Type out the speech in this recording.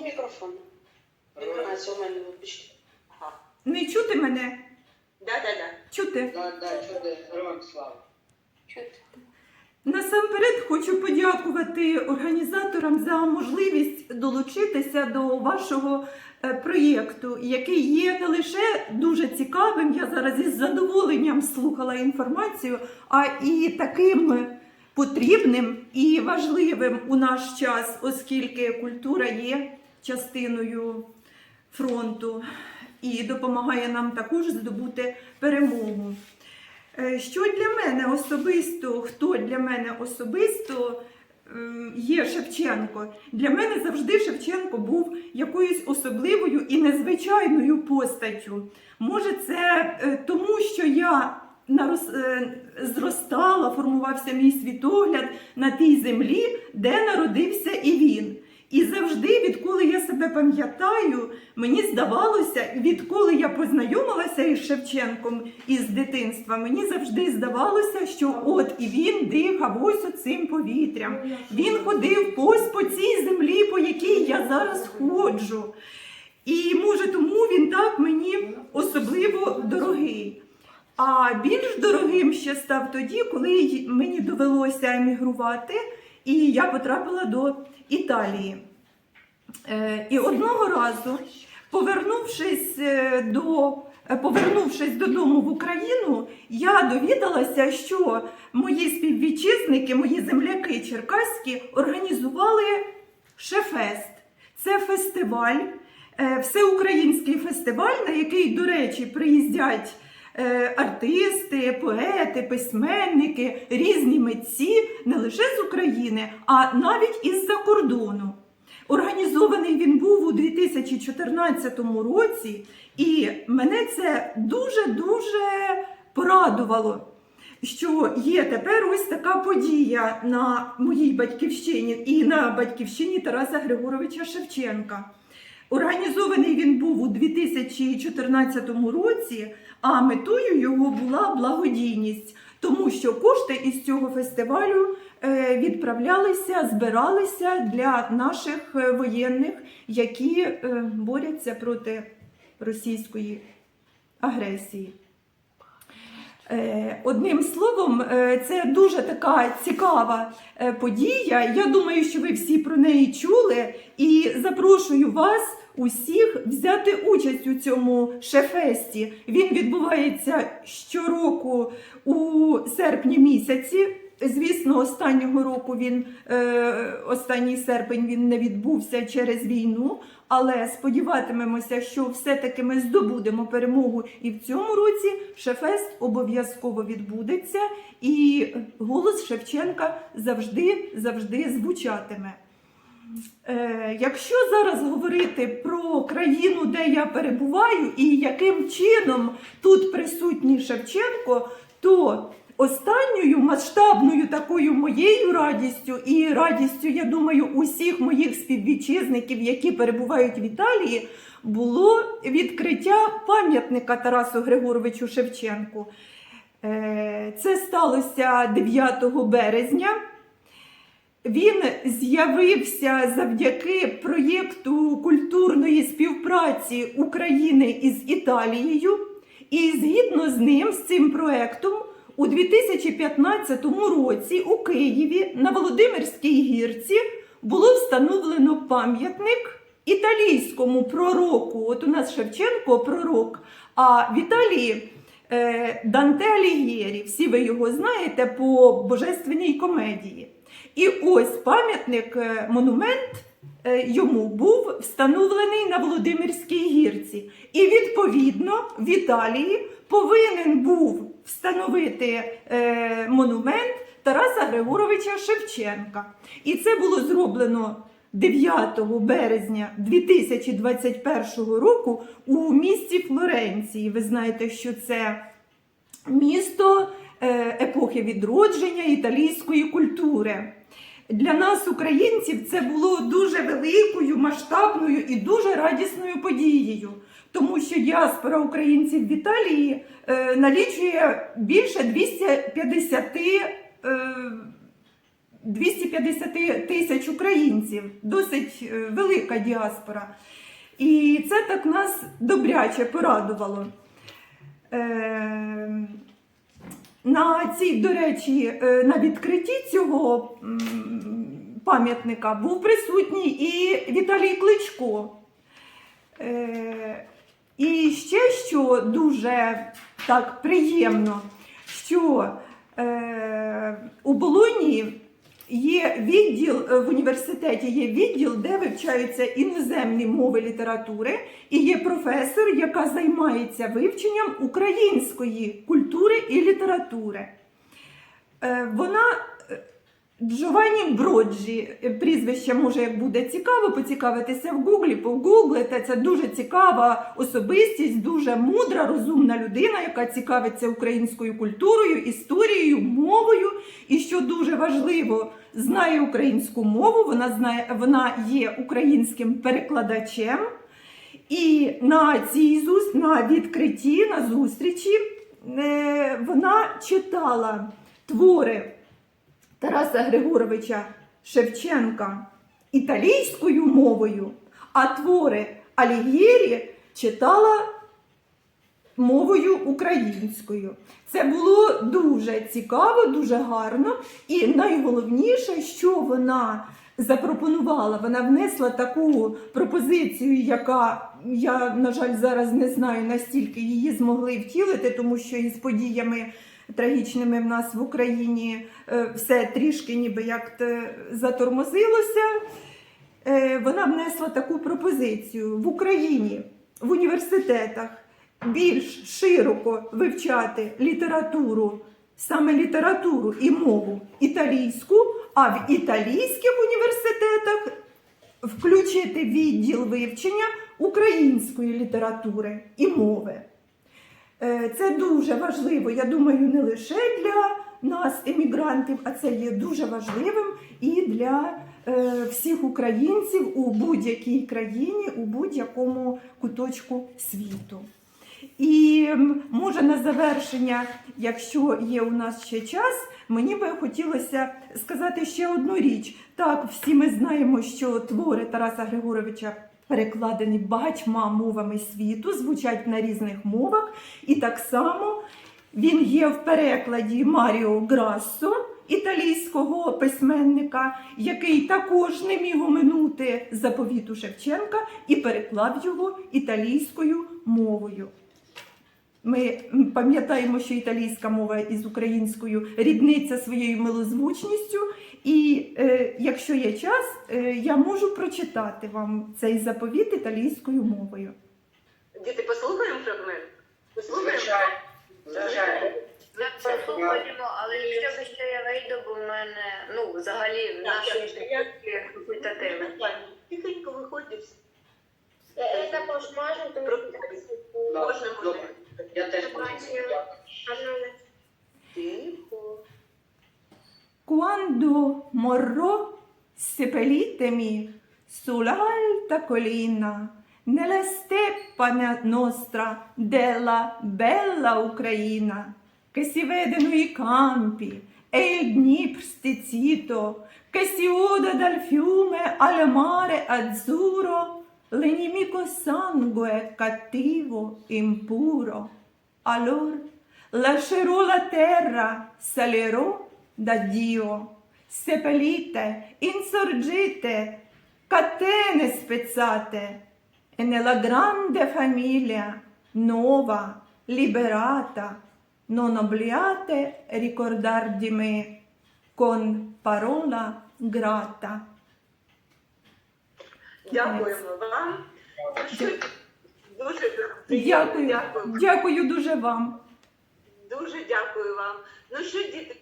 Е, мікрофон. Інформація у мене. Ага. Не чути мене? Да, да, да. Чути? Да, да, чуди, героям слава. Чути. Насамперед хочу подякувати організаторам за можливість долучитися до вашого е, проєкту, який є не лише дуже цікавим. Я зараз із задоволенням слухала інформацію, а і таким потрібним і важливим у наш час, оскільки культура є частиною фронту і допомагає нам також здобути перемогу. Е, Що для мене особисто, хто для мене особисто є Шевченко? Для мене завжди Шевченко був якоюсь особливою і незвичайною постаттю. Може, це е, тому, що я нарос- е, зростала, формувався мій світогляд на тій землі, де народився і він. І завжди, відколи я себе пам'ятаю, мені здавалося, відколи я познайомилася із Шевченком із дитинства, мені завжди здавалося, що от і він дихав ось цим повітрям. Він ходив ось по цій землі, по якій я зараз ходжу. І може тому він так мені особливо дорогий. А більш дорогим ще став тоді, коли мені довелося емігрувати, і я потрапила до Італії. Е, І одного разу, повернувшись е, до е, Повернувшись додому в Україну, я довідалася, що мої співвітчизники, мої земляки черкаські організували Шефест. Це фестиваль, всеукраїнський фестиваль, на який, до речі, приїздять артисти, поети, письменники, різні митці не лише з України, а навіть із-за кордону. Організований він був у 2014 році, і мене це дуже-дуже порадувало, що є тепер ось така подія на моїй батьківщині і на батьківщині Тараса Григоровича Шевченка. Організований він був у 2014 році, а метою його була благодійність, тому що кошти із цього фестивалю е, відправлялися, збиралися для наших е, воєнних, які е, борються проти російської агресії. Одним словом, це дуже така цікава подія. Я думаю, що ви всі про неї чули, і запрошую вас усіх взяти участь у цьому шефесті. Він відбувається щороку у серпні місяці. Звісно, останнього року він е, останній серпень він не відбувся через війну, але сподіватимемося, що все-таки ми здобудемо перемогу і в цьому році Шефест обов'язково відбудеться, і голос Шевченка завжди завжди звучатиме. Е, якщо зараз говорити про країну, де я перебуваю, і яким чином тут присутній Шевченко, то останньою масштабною такою моєю радістю і радістю, я думаю, усіх моїх співвітчизників, які перебувають в Італії, було відкриття пам'ятника Тарасу Григоровичу Шевченку. Е, Це сталося 9 березня. Він з'явився завдяки проєкту культурної співпраці України із Італією, і згідно з ним, з цим проєктом, у 2015 році у Києві на Володимирській гірці було встановлено пам'ятник італійському пророку. От у нас Шевченко пророк, а в Італії е, Данте Алігєрі. Всі ви його знаєте по божественній комедії. І ось пам'ятник, е, монумент е, йому був встановлений на Володимирській гірці. І відповідно в Італії повинен був встановити е, монумент Тараса Григоровича Шевченка. І це було зроблено 9 березня 2021 року у місті Флоренції. Ви знаєте, що це місто епохи відродження італійської культури. Для нас, українців, це було дуже великою, масштабною і дуже радісною подією, тому що діаспора українців в Італії е, налічує більше 250 е, 250 тисяч українців, досить е, велика діаспора. І це так нас добряче порадувало. Е, на цій, до речі, е, на відкритті цього пам'ятника був присутній і Віталій Кличко. Е, І ще що дуже так приємно, що е, у Болоні є відділ е, в університеті, є відділ, де вивчаються іноземні мови літератури, і є професор, яка займається вивченням української культури і літератури. Е, Вона Джованні Броджі, прізвище може, як буде цікаво, поцікавитися в Гуглі, погуглите. Це дуже цікава особистість, дуже мудра, розумна людина, яка цікавиться українською культурою, історією, мовою. І що дуже важливо, знає українську мову. Вона знає, вона є українським перекладачем. І на цій на відкритті, на зустрічі е, вона читала твори Тараса Григоровича Шевченка італійською мовою, а твори Алігєрі читала мовою українською. Це було дуже цікаво, дуже гарно. І найголовніше, що вона запропонувала, вона внесла таку пропозицію, яка я, на жаль, зараз не знаю, настільки її змогли втілити, тому що із подіями трагічними в нас в Україні е, все трішки ніби як затормозилося. Е, Вона внесла таку пропозицію в Україні, в університетах більш широко вивчати літературу, саме літературу і мову італійську, а в італійських університетах включити відділ вивчення української літератури і мови. Е, Це дуже важливо, я думаю, не лише для нас, емігрантів, а це є дуже важливим і для е, всіх українців у будь-якій країні, у будь-якому куточку світу. І може на завершення, якщо є у нас ще час, мені би хотілося сказати ще одну річ. Так, всі ми знаємо, що твори Тараса Григоровича перекладені багатьма мовами світу, звучать на різних мовах, і так само він є в перекладі Маріо Грассо, італійського письменника, який також не міг оминути заповіту Шевченка і переклав його італійською мовою. Ми пам'ятаємо, що італійська мова із українською рідниться своєю милозвучністю, і е, якщо є час, е, я можу прочитати вам цей заповіт італійською мовою. Діти, послухаємо фрагмент? Послухаємо? Звичайно. Звичайно. Послухаємо, але якщо що я вийду, бо в мене ну взагалі Так, наші так, я- факультативи. Тихенько виходять. Я також можу, тому Да, Можна, можна. Я теж Тихо. Quando morrò, seppellitemi sull'alta collina, nella steppa nostra della bella Ucraina, che si vedono i campi e il Dnipro stizzito, che si uda dal fiume al mare azzurro, l'inimico sangue cattivo, impuro. Allora lascerò la terra, salirò da Dio, seppellite, insorgite, catene spezzate, e nella grande famiglia nuova, liberata, non obliate ricordar di me con parola grata. Дякуємо вам. Дуже Дякую, Дякую. дякую дуже вам. Дуже дякую вам. Ну що, діти,